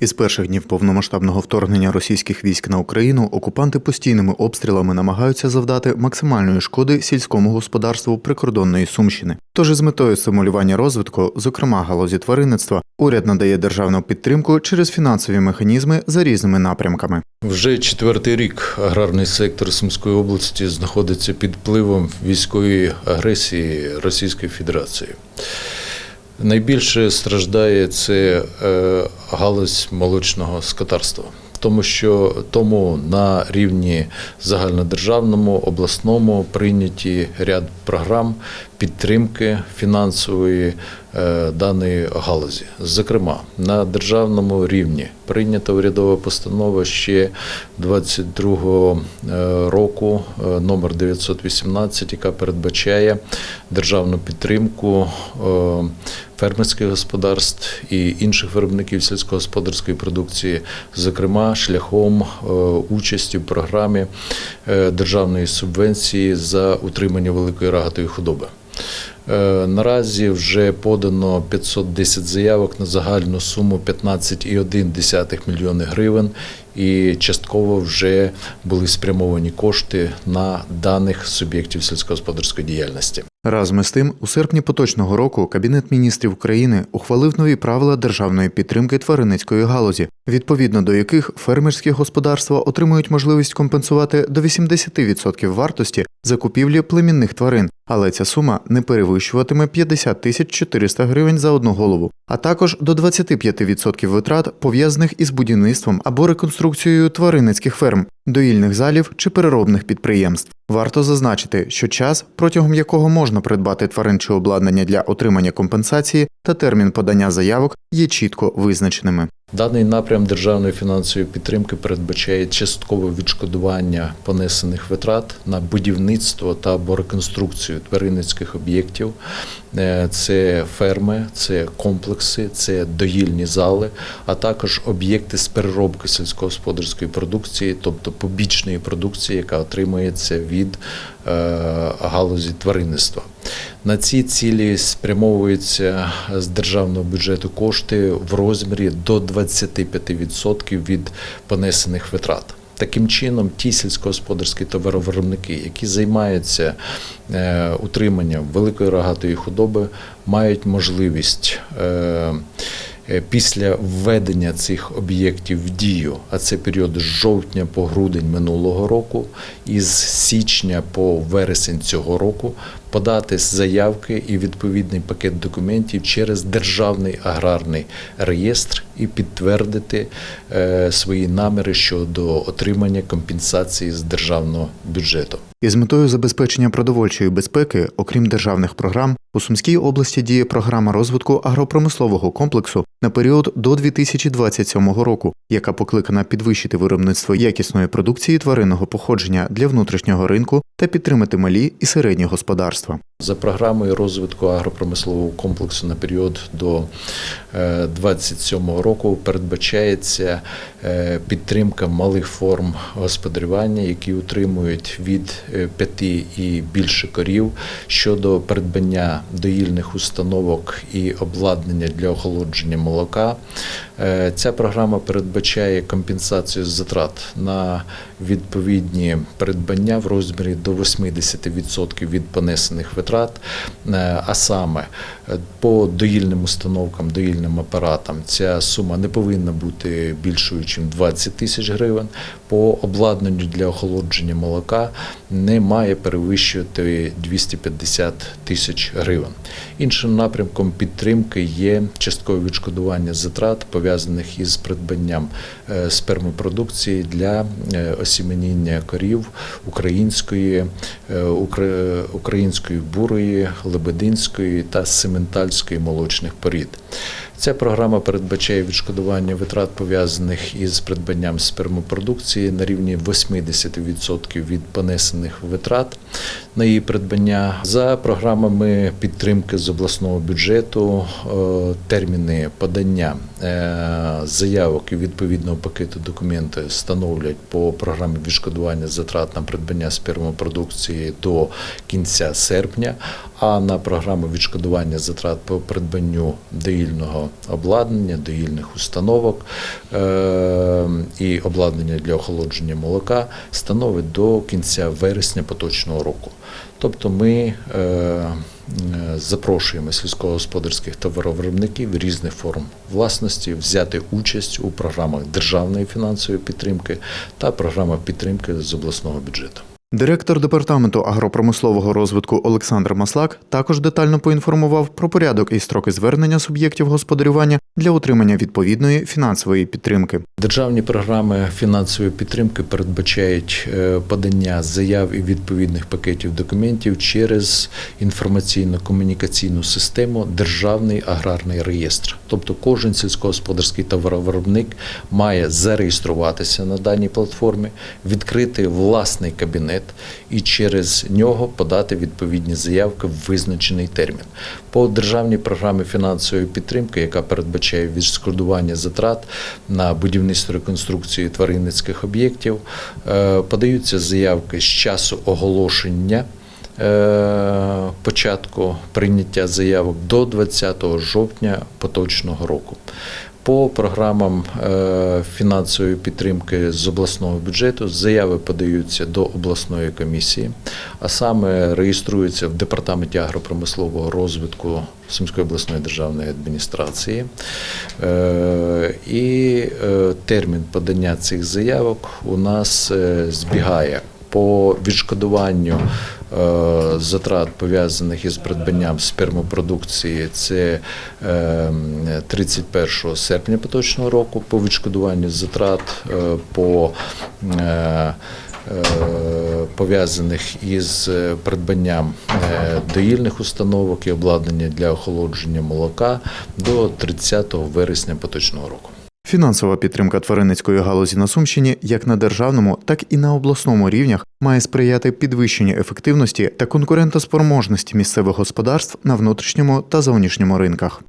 Із перших днів повномасштабного вторгнення російських військ на Україну окупанти постійними обстрілами намагаються завдати максимальної шкоди сільському господарству прикордонної Сумщини. Тож із метою стимулювання розвитку, зокрема галузі тваринництва, уряд надає державну підтримку через фінансові механізми за різними напрямками. Вже четвертий рік аграрний сектор Сумської області знаходиться під впливом військової агресії Російської Федерації. Найбільше страждає це е, галузь молочного скотарства, тому що тому на рівні загальнодержавному, обласному прийняті ряд програм підтримки фінансової е, даної галузі. Зокрема, на державному рівні прийнята урядова постанова ще 22 року е, номер 918, яка передбачає державну підтримку фермерських господарств і інших виробників сільськогосподарської продукції, зокрема шляхом е, участі в програмі е, державної субвенції за утримання великої рогатої худоби. Е, Наразі вже подано 510 заявок на загальну суму 15,1 мільйони гривень, і частково вже були спрямовані кошти на даних суб'єктів сільськогосподарської діяльності. Разом із тим, у серпні поточного року Кабінет міністрів України ухвалив нові правила державної підтримки тваринницької галузі, відповідно до яких фермерські господарства отримують можливість компенсувати до 80% вартості закупівлі племінних тварин, але ця сума не перевищуватиме 50 тисяч 400 гривень за одну голову, а також до 25% витрат пов'язаних із будівництвом або реконструкцією тваринницьких ферм, доїльних залів чи переробних підприємств. Варто зазначити, що час, протягом якого можна придбати тварин чи обладнання для отримання компенсації, та термін подання заявок є чітко визначеними. Даний напрям державної фінансової підтримки передбачає часткове відшкодування понесених витрат на будівництво та або реконструкцію тваринницьких об'єктів. Е, Це ферми, це комплекси, це доїльні зали, а також об'єкти з переробки сільськогосподарської продукції, тобто побічної продукції, яка отримується від е, галузі тваринництва. На ці цілі спрямовуються з державного бюджету кошти в розмірі до 25% від понесених витрат. Таким чином, ті сільськогосподарські товаровиробники, які займаються е, утриманням великої рогатої худоби, мають можливість е, е, після введення цих об'єктів в дію, а це період з жовтня по грудень минулого року, і з січня по вересень цього року подати заявки і відповідний пакет документів через державний аграрний реєстр і підтвердити е, свої наміри щодо отримання компенсації з державного бюджету. Із метою забезпечення продовольчої безпеки, окрім державних програм, у Сумській області діє програма розвитку агропромислового комплексу на період до 2027 року, яка покликана підвищити виробництво якісної продукції тваринного походження для внутрішнього ринку та підтримати малі і середні господарства. За програмою розвитку агропромислового комплексу на період до 2027 року передбачається е, підтримка малих форм господарювання, які утримують від 5 і більше корів щодо придбання доїльних установок і обладнання для охолодження молока. Е, Ця програма передбачає компенсацію затрат на відповідні придбання в розмірі до 80% від понесених витрат, Е, а саме по доїльним установкам, доїльним апаратам ця сума не повинна бути більшою, ніж 20 тисяч гривень. По обладнанню для охолодження молока не має перевищувати 250 тисяч гривень. Іншим напрямком підтримки є часткове відшкодування затрат, пов'язаних із придбанням е, спермопродукції для е, осіменіння корів української, української бурої, лебединської та сементальської молочних порід. Ця програма передбачає відшкодування витрат пов'язаних із придбанням спермопродукції на рівні 80% від понесених витрат на її придбання. За програмами підтримки з обласного бюджету е, терміни подання е, заявок і відповідного пакету документів становлять по програмі відшкодування затрат на придбання спермопродукції до кінця серпня. А на програму відшкодування затрат по придбанню доїльного обладнання, доїльних установок е- і обладнання для охолодження молока становить до кінця вересня поточного року. Тобто ми е, запрошуємо сільськогосподарських товаровиробників різних форм власності взяти участь у програмах державної фінансової підтримки та програмах підтримки з обласного бюджету. Директор департаменту агропромислового розвитку Олександр Маслак також детально поінформував про порядок і строки звернення суб'єктів господарювання для отримання відповідної фінансової підтримки. Державні програми фінансової підтримки передбачають е, подання заяв і відповідних пакетів документів через інформаційно-комунікаційну систему Державний аграрний реєстр. Тобто кожен сільськогосподарський товаровиробник має зареєструватися на даній платформі, відкрити власний кабінет і через нього подати відповідні заявки в визначений термін. По державній програмі фінансової підтримки, яка передбачає відшкодування затрат на будівництво реконструкцію тваринницьких об'єктів, е, подаються заявки з часу оголошення. е, Початку прийняття заявок до 20 жовтня поточного року. По програмам е, фінансової підтримки з обласного бюджету заяви подаються до обласної комісії, а саме реєструються в департаменті агропромислового розвитку Сумської обласної державної адміністрації. Е, І е, термін подання цих заявок у нас збігає по відшкодуванню затрат пов'язаних із придбанням спермопродукції. Це е, 31 серпня поточного року. По відшкодуванню затрат е, по е, е, пов'язаних із е, придбанням е, доїльних установок і обладнання для охолодження молока до 30 вересня поточного року. Фінансова підтримка тваринницької галузі на Сумщині як на державному, так і на обласному рівнях має сприяти підвищенню ефективності та конкурентоспроможності місцевих господарств на внутрішньому та зовнішньому ринках.